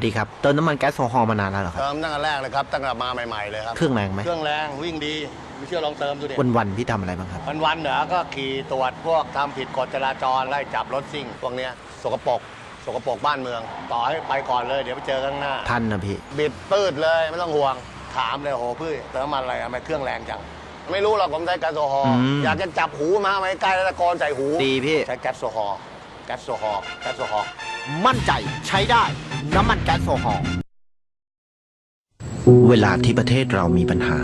สวัสดีครับ เติมน้ำมันแก๊สโซฮอล์มานานแล้วเหรอครับ เติมตั้งแต่แรกเลยครับ ตั้งแต่มาใหม่ๆเลยครับ เครื่องแรงไหมเครื่องแรงวิ่งดี ไม่เชื่อลองเติมดูดิวันวันๆพี่ทำอะไรบ้างครับ วันวันๆเหรอก็ขี่ตรวจพวกทำผิดกฎจราจรไล่จับรถซิ่ง พวกเนี้ยสกปรกสกปรกบ้านเมือง ต่อให้ไปก่อนเลย เดี๋ยวไปเจอข้างหน้าทันนะพี่ บิดปืดเลยไม่ต้องห่วงถามเลยโหพี่เติมน้ำมันอะไรทำไมเครื่องแรงจังไม่รู้หรอกผมใช้แก๊สโซฮอล์อืม อยากจะจับหูมาไม่ใกล้แล้วตะโกนใส่หู ดีพี่ ใช้แก๊สโซฮอล์แก๊สโซฮอล์แก๊สโซฮอล์ มั่นใจใช้ได้น้ำมันแก๊สโซฮอล์เวลาที่ประเทศเรามีปัญหา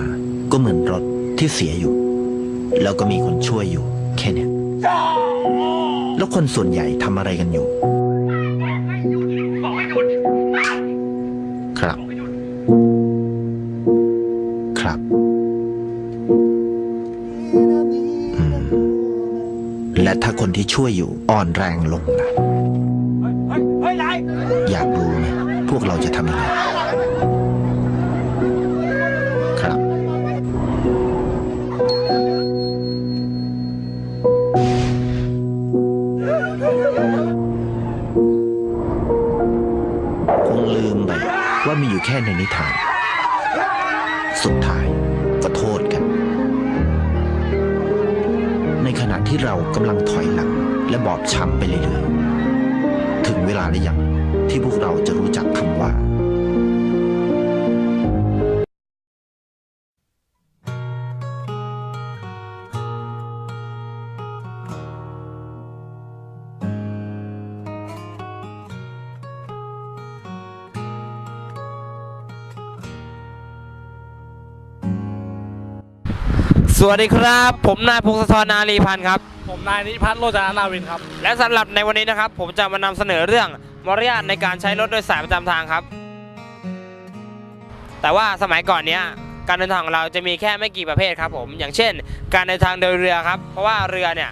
ก็เหมือนรถที่เสียอยู่ แล้วก็มีคนช่วยอยู่ แค่เนี้ยแล้วคนส่วนใหญ่ทำอะไรกันอยู่ ครับ ครับ และถ้าคนที่ช่วยอยู่อ่อนแรงลงล่ะ เราจะทำยังไงครับคงลืมไปว่ามีอยู่แค่ในนิทาน สุดท้ายก็โทษกัน ในขณะที่เรากำลังถอยหลังและบอบช้ำไปเรื่อยๆ ถึงเวลาหรือยัง ที่พวกเราจะรู้จักคำว่า สวัสดีครับ ผมนายพงศธรนารีพันธ์ครับ ผมนายนิพัฒน์โรจนานาวินครับ และสำหรับในวันนี้นะครับ ผมจะมานำเสนอเรื่องมารยาทในการใช้รถโดยสารประจำทางครับ แต่ว่าสมัยก่อนเนี้ยการเดินทางของเราจะมีแค่ไม่กี่ประเภทครับผมอย่างเช่น การเดินทางโดยเรือครับ เพราะว่าเรือเนี่ย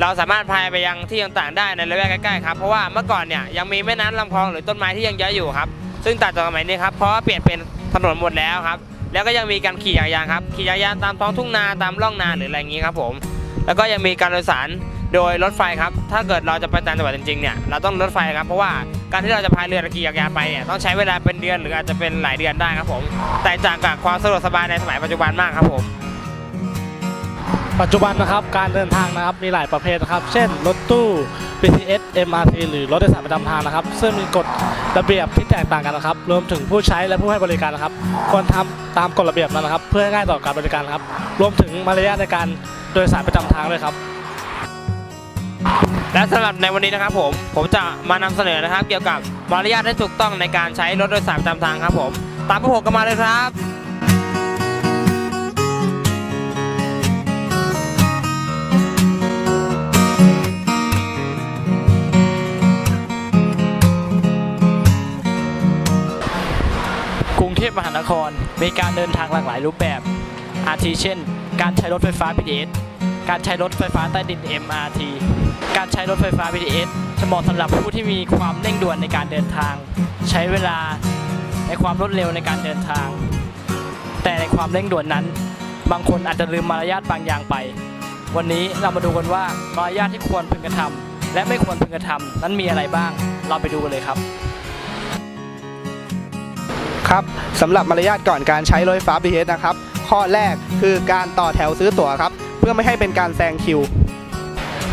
เราสามารถพายไปยังที่ต่างๆได้ในระแวกใกล้ๆครับเพราะว่าเมื่อก่อนเนี่ยยังมีแม่น้ำลำคลองหรือต้นไม้ที่ยังเยอะอยู่ครับ ซึ่งต่างจากสมัยนี้ครับเพราะว่าเปลี่ยนเป็นถนนหมดแล้วครับ แล้วก็ยังมีการขี่จักรยานครับขี่จักรยานตามท้องทุ่งนาตามร่องนาหรืออะไรอย่างนี้ครับผม แล้วก็ยังมีการโดยสารโดยรถไฟครับ ถ้าเกิดเราจะไปต่างจังหวัดจริงๆเนี่ย เราต้องรถไฟครับ เพราะว่าการที่เราจะพายเรือตะขี่จักยาไปเนี่ยต้องใช้เวลาเป็นเดือนหรืออาจจะเป็นหลายเดือนได้ครับผม แต่จากกับความสะดวกสบายในสมัยปัจจุบันมากครับผม ปัจจุบันนะครับการเดินทางนะครับมีหลายประเภทนะครับ เช่น รถตู้ BTS MRT หรือรถโดยสารประจำทางนะครับ ซึ่งมีกฎระเบียบที่แตกต่างกันนะครับ รวมถึงผู้ใช้และผู้ให้บริการนะครับ ควรทำตามกฎระเบียบนั้นนะครับ เพื่อให้ง่ายต่อการบริการครับ รวมถึงมารยาทในการ โดยสารประจำทางด้วยครับ และสำหรับในวันนี้นะครับผม ผมจะมานำเสนอนะครับ เกี่ยวกับมารยาทที่ถูกต้องในการใช้รถโดยสารประจำทางครับผม ตามพวกผมกันมาเลยครับกรุงเทพมหานครมีการเดินทางหลากหลายรูปแบบ อาทิเช่น การใช้รถไฟฟ้า BTS การใช้รถไฟฟ้าใต้ดิน MRT การใช้รถไฟฟ้า BTS จะเหมาะสำหรับผู้ที่มีความเร่งด่วนในการเดินทาง ใช้เวลาในความรวดเร็วในการเดินทาง แต่ในความเร่งด่วนนั้น บางคนอาจจะลืมมารยาทบางอย่างไป วันนี้เรามาดูกันว่ามารยาทที่ควรพึงกระทำและไม่ควรพึงกระทำนั้นมีอะไรบ้าง เราไปดูกันเลยครับครับสำหรับมารยาทก่อนการใช้รถไฟฟ้า BTS นะครับ ข้อแรกคือการต่อแถวซื้อตั๋วครับ เพื่อไม่ให้เป็นการแซงคิว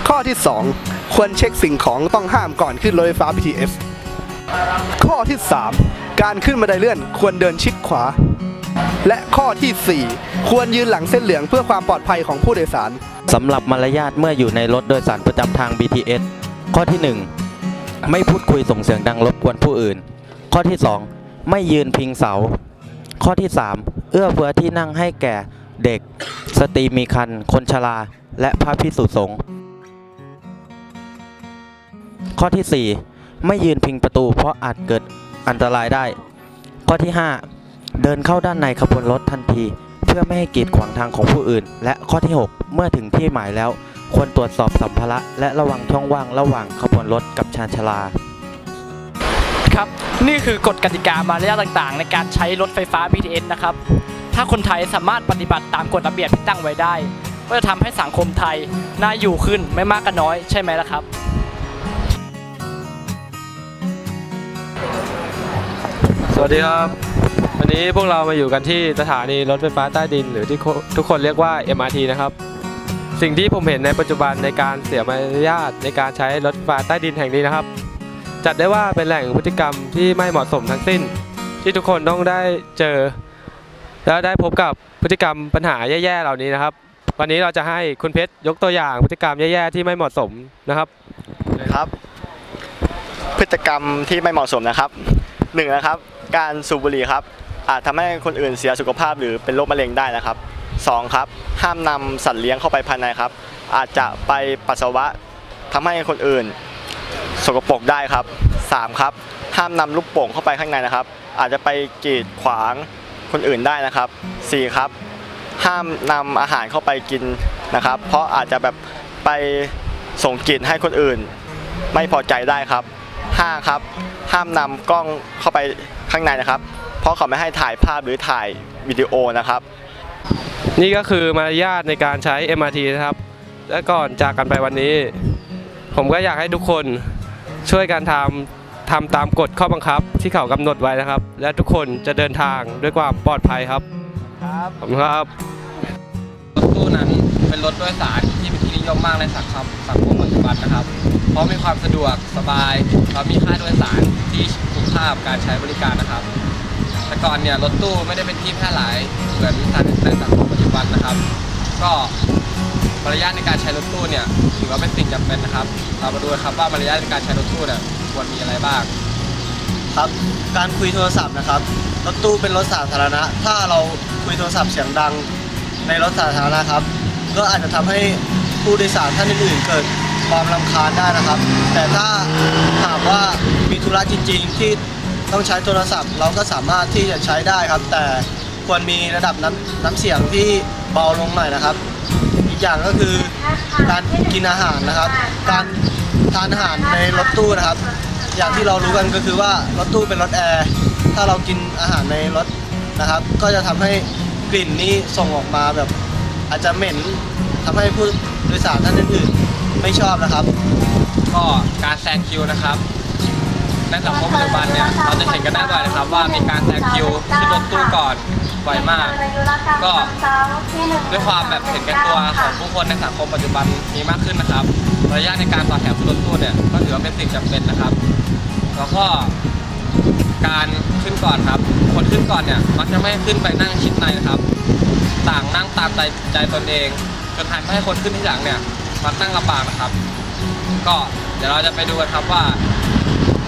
ข้อที่ 2 ควรเช็คสิ่งของต้องห้ามก่อนขึ้นรถไฟฟ้า BTS ข้อที่ 3 การขึ้นบันไดเลื่อนควรเดินชิดขวา และข้อทีสี่ 4 ควรยืนหลังเส้นเหลืองเพื่อความปลอดภัยของผู้โดยสารสำหรับมารยาทเมื่ออยู่ในรถโดยสารประจำทาง BTS ข้อที่ 1 ไม่พูดคุยส่งเสียงดังรบกวนผู้อื่น ข้อที่ 2 ไม่ยืนพิงเสา ข้อที่ 3 เอื้อเฟื้อที่นั่งให้แก่เด็ก สตรีมีครรภ์คนชรา และพระพิสุสงฆ์ข้อที่ 4 ไม่ยืนพิงประตูเพราะอาจเกิดอันตรายได้ ข้อที่ 5 เดินเข้าด้านในขบวนรถทันที เพื่อไม่ให้กีดขวางทางของผู้อื่น และข้อที่ 6 เมื่อถึงที่หมายแล้ว ควรตรวจสอบสัมภาระและระวังช่องว่างระหว่างขบวนรถกับชานชลา ครับ นี่คือกฎกติกามารยาทต่างๆ ในการใช้รถไฟฟ้า BTS นะครับ ถ้าคนไทยสามารถปฏิบัติตามกฎระเบียบที่ตั้งไว้ได้ ก็จะทำให้สังคมไทยน่าอยู่ขึ้นไม่มากก็น้อยใช่ไหมล่ะครับ สวัสดีครับ วันนี้พวกเรามาอยู่กันที่สถานีรถไฟฟ้าใต้ดิน หรือที่ทุกคนเรียกว่า MRT นะครับ สิ่งที่ผมเห็นในปัจจุบันในการเสียมารยาทในการใช้รถไฟฟ้าใต้ดินแห่งนี้นะครับ จัดได้ว่าเป็นแหล่งพฤติกรรมที่ไม่เหมาะสมทั้งสิ้น ที่ทุกคนต้องได้เจอ แล้วได้พบกับพฤติกรรมปัญหาแย่ๆเหล่านี้นะครับ วันนี้เราจะให้คุณเพชรยกตัวอย่างพฤติกรรมแย่ๆที่ไม่เหมาะสมนะครับครับ พฤติกรรมที่ไม่เหมาะสมนะครับหนึ่งนะครับ การสูบบุหรี่ครับ อาจทำให้คนอื่นเสียสุขภาพหรือเป็นโรคมะเร็งได้นะครับสองครับ ห้ามนำสัตว์เลี้ยงเข้าไปภายในครับ อาจจะไปปัสสาวะทำให้คนอื่น สกปรกได้ครับสามครับ ห้ามนำลูกโป่งเข้าไปข้างในนะครับ อาจจะไปกีดขวางคนอื่นได้นะครับสี่ครับ ห้ามนำอาหารเข้าไปกินนะครับ เพราะอาจจะแบบไปส่งกลิ่นให้คนอื่น ไม่พอใจได้ครับ 5 ครับ ห้ามนำกล้องเข้าไปข้างในนะครับ เพราะเขาไม่ให้ถ่ายภาพหรือถ่ายวิดีโอนะครับนี่ก็คือมารยาทในการใช้ MRT นะครับ และก่อนจากกันไปวันนี้ ผมก็อยากให้ทุกคน ช่วยกันทำทำตามกฎข้อบังคับที่เขากำหนดไว้นะครับ และทุกคนจะเดินทางด้วยความปลอดภัยครับครับขอบคุณครับรถตู้นั้นเป็นรถโดยสารที่เป็นที่นิยมมากในสังคมสังคมปัจจุบันนะครับ เพราะมีความสะดวกสบายแล้วมีค่าโดยสารที่คุ้มค่ากับการใช้บริการนะครับแต่ก่อนเนี่ยรถตู้ไม่ได้เป็นที่แพร่หลายเหมือนในสังคมปัจจุบันนะครับ ก็ มารยาทในการใช้รถตู้เนี่ยถือว่าเป็นสิ่งจำเป็นนะครับ เรามาดูครับว่ามารยาทในการใช้รถตู้เนี่ยควรมีอะไรบ้าง ครับการคุยโทรศัพท์นะครับรถตู้เป็นรถสาธารณะ ถ้าเราคุยโทรศัพท์เสียงดังในรถสาธารณะครับ ก็อาจจะทำให้ผู้โดยสารท่านอื่นๆเกิดความรำคาญได้นะครับ แต่ถ้าหากว่ามีธุระจริง ๆ ที่ต้องใช้โทรศัพท์ เราก็สามารถที่จะใช้ได้ครับ แต่ควรมีระดับน้ำน้ำเสียงที่เบาลงหน่อยนะครับ อีกอย่างก็คือการกินอาหารนะครับ การทานอาหารในรถตู้นะครับ อย่างที่เรารู้กันก็คือว่ารถตู้เป็นรถแอร์ถ้าเรากินอาหารในรถนะครับ ก็จะทำให้กลิ่นนี้ส่งออกมาแบบอาจจะเหม็นทำให้ผู้โดยสารท่านอื่นๆไม่ชอบนะครับ ก็การแซงคิวนะครับในสังคมปัจจุบันเนี่ยเราจะเห็นกันได้บ่อยนะครับว่ามีการแซงคิวขึ้นรถตู้ก่อน บ่อยมาก ก็ด้วยความแบบเห็นแก่ตัวของผู้คนในสังคมปัจจุบันมีมากขึ้นนะครับ ระยะในการต่อแถวขึ้นรถตู้เนี่ยก็ถือว่าเป็นสิ่งจำเป็นนะครับ แล้วก็การขึ้นก่อนครับ คนขึ้นก่อนเนี่ยมักจะไม่ขึ้นไปนั่งชิดในนะครับ ต่างนั่งตามใจใจตนเองจนทำให้คนขึ้นที่หลังเนี่ยมักนั่งลำบากนะครับ ก็เดี๋ยวเราจะไปดูกันครับว่า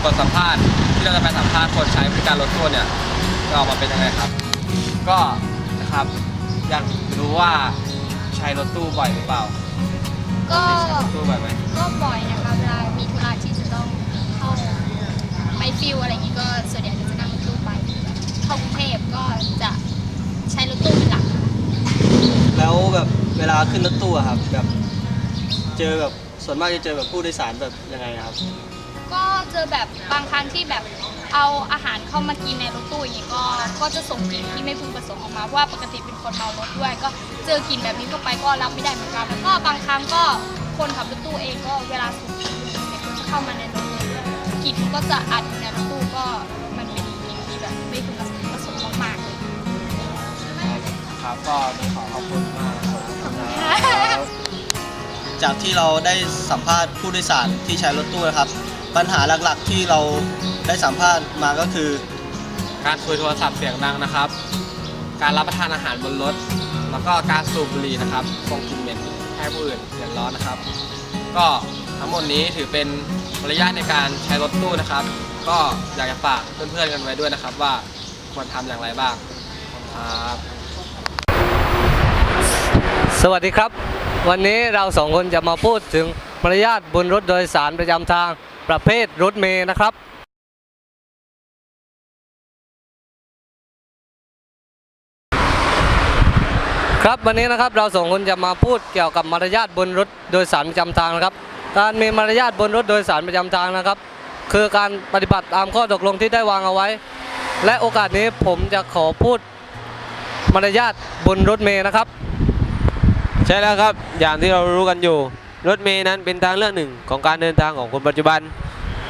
บทสัมภาษณ์ที่เราจะไปสัมภาษณ์คนใช้บริการรถตู้เนี่ยจะออกมาเป็นยังไงครับ ก็นะครับ อยากรู้ว่าใช้รถตู้บ่อยหรือเปล่าก็ใช้รถตู้บ่อยไหมก็บ่อยนะคะเวลามีธุระที่จะต้องเข้าไปฟิลอะไรอย่างนี้ก็ส่วนใหญ่ก็จะนั่งรถตู้ไปเข้ากรุงเทพก็จะใช้รถตู้เป็นหลักแล้วแบบเวลาขึ้นรถตู้อะครับแบบ เจอแบบส่วนมากจะเจอแบบผู้โดยสารแบบยังไงครับ ก็เจอแบบบางครั้งที่แบบ เอาอาหารเข้ามากินในรถตู้อย่างนี้ก็ก็จะส่งกลิ่นที่ไม่พึงประสงค์ออกมาเพราะว่าปกติเป็นคนเมารถด้วย ก็เจอกลิ่นแบบนี้เข้าไปก็รับไม่ได้เหมือนกันแล้วก็บางครั้งก็คนขับรถตู้เองก็เวลาสูบกลิ่นเนี่ยก็จะเข้ามาในรถเลยกลิ่นก็จะอัดอยู่ในรถตู้ก็มันเป็นกลิ่นที่แบบไม่พึงประสงค์มากๆเลยครับก็ขอขอบคุณมากครับจากที่เราได้สัมภาษณ์ผู้โดยสารที่ใช้รถตู้นะครับ ปัญหาหลักๆที่เรา ได้สัมภาษณ์มาก็คือ การคุยโทรศัพท์เสียงดังนะครับ การรับประทานอาหารบนรถ แล้วก็การสูบบุหรี่นะครับส่งกลิ่นเหม็นให้ผู้อื่นเดือดร้อนนะครับ ก็ทั้งหมดนี้ถือเป็นมารยาทในการใช้รถตู้นะครับ ก็อยากจะฝากเพื่อนๆกันไว้ด้วยนะครับ ว่าควรทำอย่างไรบ้างครับสวัสดีครับ วันนี้เราสองคนจะมาพูดถึงมารยาทบนรถโดยสารประจำทางประเภทรถเมล์นะครับ ครับวันนี้นะครับเราสองคนจะมาพูดเกี่ยวกับมารยาทบนรถโดยสารประจำทางนะครับ การมีมารยาทบนรถโดยสารประจำทางนะครับ คือการปฏิบัติตามข้อตกลงที่ได้วางเอาไว้ และโอกาสนี้ผมจะขอพูดมารยาทบนรถเมล์นะครับ ใช่แล้วครับอย่างที่เรารู้กันอยู่ รถเมย์นั้นเป็นทางเลือกหนึ่งของการเดินทางของคนปัจจุบัน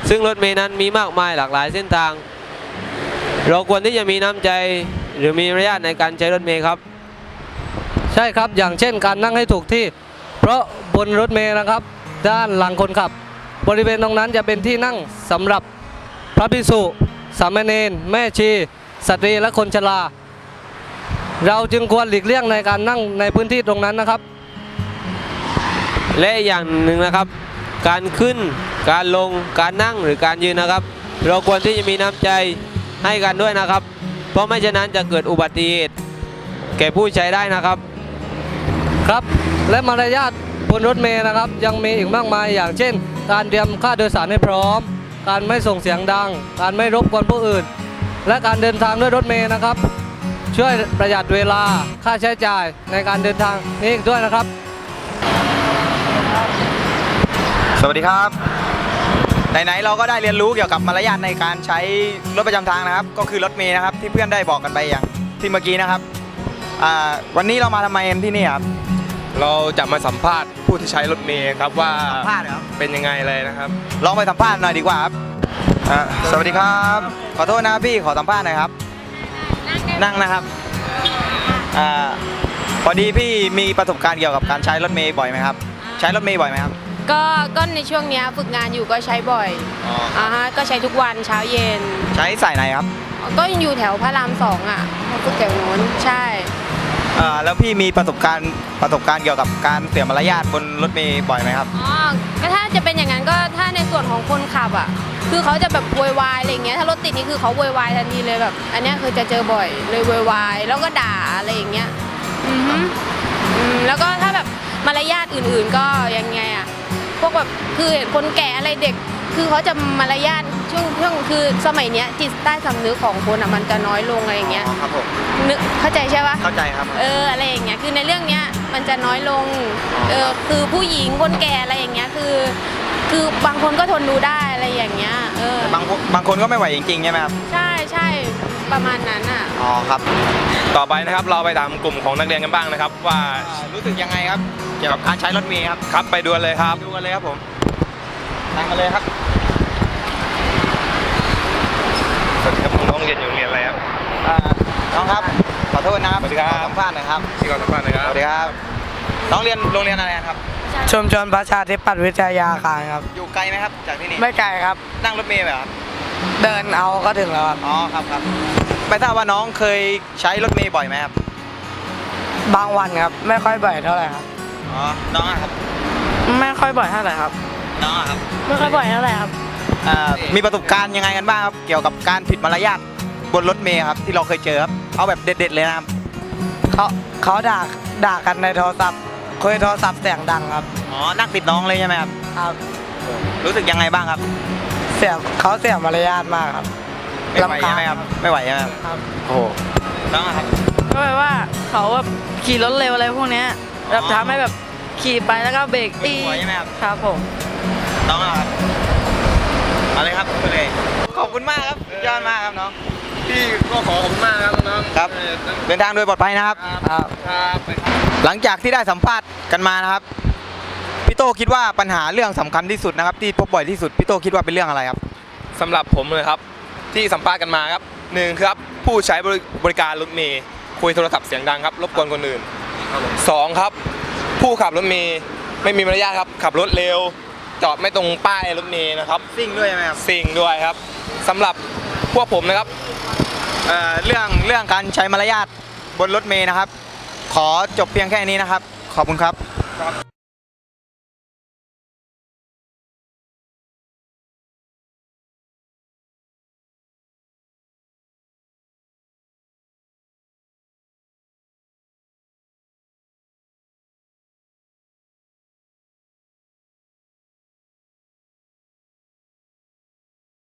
ซึ่งรถเมย์นั้นมีมากมายหลากหลายเส้นทาง เราควรที่จะมีน้ำใจหรือมีมารยาทในการใช้รถเมล์ครับ ใช่ครับอย่างเช่นการนั่งให้ถูกที่ เพราะบนรถเมล์นะครับ ด้านหลังคนขับ บริเวณตรงนั้นจะเป็นที่นั่งสำหรับพระภิกษุสามเณรแม่ชีสตรีและคนชราเราจึงควรหลีกเลี่ยงในการนั่งในพื้นที่ตรงนั้นนะครับ และอย่างหนึ่งนะครับ การขึ้น การลง การนั่งหรือการยืนนะครับ เราควรที่จะมีน้ำใจให้กันด้วยนะครับ เพราะไม่ฉะนั้นจะเกิดอุบัติเหตุแก่ผู้ใช้ได้นะครับ ครับ และมารยาทบนรถเมล์นะครับ ยังมีอีกมากมายอย่างเช่น การเตรียมค่าโดยสารให้พร้อม การไม่ส่งเสียงดัง การไม่รบกวนผู้อื่น และการเดินทางด้วยรถเมล์นะครับ ช่วยประหยัดเวลาค่าใช้จ่ายในการเดินทางนี้อีกด้วยนะครับ สวัสดีครับไหนๆเราก็ได้เรียนรู้เกี่ยวกับมารยาทในการใช้รถประจำทางนะครับ ก็คือรถเมล์นะครับที่เพื่อนได้บอกกันไปอย่างที่เมื่อกี้นะครับวันนี้เรามาทำไมกันที่นี่ครับ เราจะมาสัมภาษณ์ผู้ที่ใช้รถเมล์ครับว่าสัมภาษณ์เหรอครับเป็นยังไงเลยนะครับ ลองไปสัมภาษณ์หน่อยดีกว่าครับอ่าสวัสดีครับ ขอโทษนะครับพี่ขอสัมภาษณ์หน่อยครับ นั่งนะครับอ่าพอดีพี่มีประสบการณ์เกี่ยวกับการใช้รถเมล์บ่อยไหมครับ ใช้รถเมล์บ่อยไหมครับก็ก็ในช่วงเนี้ยฝึกงานอยู่ก็ใช้บ่อยอ๋ออ่าฮะก็ใช้ทุกวันเช้าเย็น ใช้สายไหนครับ ก็ยังอยู่แถวพระรามสองอะฝึกแถวนู้นใช่ อ่าแล้วพี่มีประสบการณ์ประสบการณ์เกี่ยวกับการเสียมารยาทบนรถเมล์บ่อยไหมครับ อ๋อก็ถ้าจะเป็นอย่างนั้นก็ถ้าในส่วนของคนขับอะ คือเขาจะแบบโวยวายอะไรอย่างเงี้ย ถ้ารถติดนี่คือเขาโวยวายทันทีเลยแบบ อันเนี้ยคือจะเจอบ่อยเลยโวยวายแล้วก็ด่าอะไรอย่างเงี้ย อือฮึอืมแล้วก็ถ้าแบบมารยาทอื่นๆก็ยังไงอะ พวกแบบคือเห็นคนแก่อะไรเด็ก คือเขาจะมารยาทช่วงช่วงคือสมัยเนี้ยจิตใต้สำนึกของคนอะมันจะน้อยลงอะไรอย่างเงี้ยอ๋อครับผมนึกเข้าใจใช่ปะเข้าใจครับ เอออะไรอย่างเงี้ยคือในเรื่องเนี้ยมันจะน้อยลงเออคือผู้หญิงคนแก่อะไรอย่างเงี้ยคือ คือบางคนก็ทนดูได้อะไรอย่างเงี้ยเออบางคนบางคนก็ไม่ไหวจริงๆใช่ไหมครับ ใช่ใช่ประมาณนั้นอะอ๋อครับ ต่อไปนะครับเราไปตามกลุ่มของนักเรียนกันบ้างนะครับ ว่ารู้สึกยังไงครับ เกี่ยวกับการใช้รถเมล์ครับ ครับไปดูกันเลยครับ ดูกันเลยครับผมตามมาเลยครับ สวัสดีครับน้อง เรียนอยู่โรงเรียนอะไรครับ อ่าน้องครับขอโทษนะครับสวัสดีครับ ขอสัมภาษณ์หน่อยครับที่ก่อนสัมภาษณ์นะคสรับวัสดีครับ น้องเรียนโรงเรียนอะไรครับ ชุมชนประชาธิปัตย์วิทยาคารครับ อยู่ไกลไหมครับ จากที่นี่ไม่ไกลครับ นั่งรถเมล์ไหมครับเดินเอาก็ถึงแล้วครับ อ๋อครับครับไม่ทราบว่าน้องเคยใช้รถเมล์บ่อยไหมครับบางวันครับ ไม่ค่อยบ่อยเท่าไหร่ครับ อ๋อน้องอะครับไม่ค่อยบ่อยเท่าไหร่ครับ น้องอะครับไม่ค่อยบ่อยเท่าไหร่ครับ อ่ามีประสบการณ์ยังไงกันบ้างครับเกี่ยวกับการผิดมารยาท บนรถเมล์ครับที่เราเคยเจอครับเอาแบบเด็ด ๆ เลยนะครับเขาเขาด่าด่ากันในโทรศัพท์คุยโทรศัพท์เสียงดังครับอ๋อนั่งติดน้องเลยใช่ไหมครับครับรู้สึกยังไงบ้างครับ เสียเขาเสียมารยาทมากครับไม่ไหวใช่ไหมครับไม่ไหวใช่ไหมครับครับโอ้โหน้องอะครับก็แบบว่าเขาแบบขี่รถเร็วอะไรพวกเนี้ยแบบอ๋อทำให้แบบขี่ไปแล้วก็เบรกตีไม่ไหวใช่ไหมครับครับผมน้องอะครับเอาเลยครับพูดเลยขอบคุณมากครับสุดยอดมากครับน้อง พี่ก็ขอขอบคุณมากครับน้องครับเดินทางโดยปลอดภัยนะครับครับ หลังจากที่ได้สัมภาษณ์กันมานะครับพี่โตคิดว่าปัญหาเรื่องสำคัญที่สุดนะครับ ที่พบบ่อยที่สุดพี่โตคิดว่าเป็นเรื่องอะไรครับ สำหรับผมเลยครับที่สัมภาษณ์กันมาครับหนึ่งครับผู้ใช้บริบริการรถเมย์คุยโทรศัพท์เสียงดังครับรบกวนคนอื่นสองครับ ผู้ขับรถเมย์ไม่มีมารยาทครับ ขับรถเร็ว จอดไม่ตรงป้ายรถเมย์นะครับ ซิ่งด้วยไหมครับ สิ่งด้วยครับสำหรับ พวกผมนะครับเอ่อเรื่องเรื่องการใช้มารยาทบนรถเมย์นะครับ ขอจบเพียงแค่นี้นะครับ ขอบคุณครับ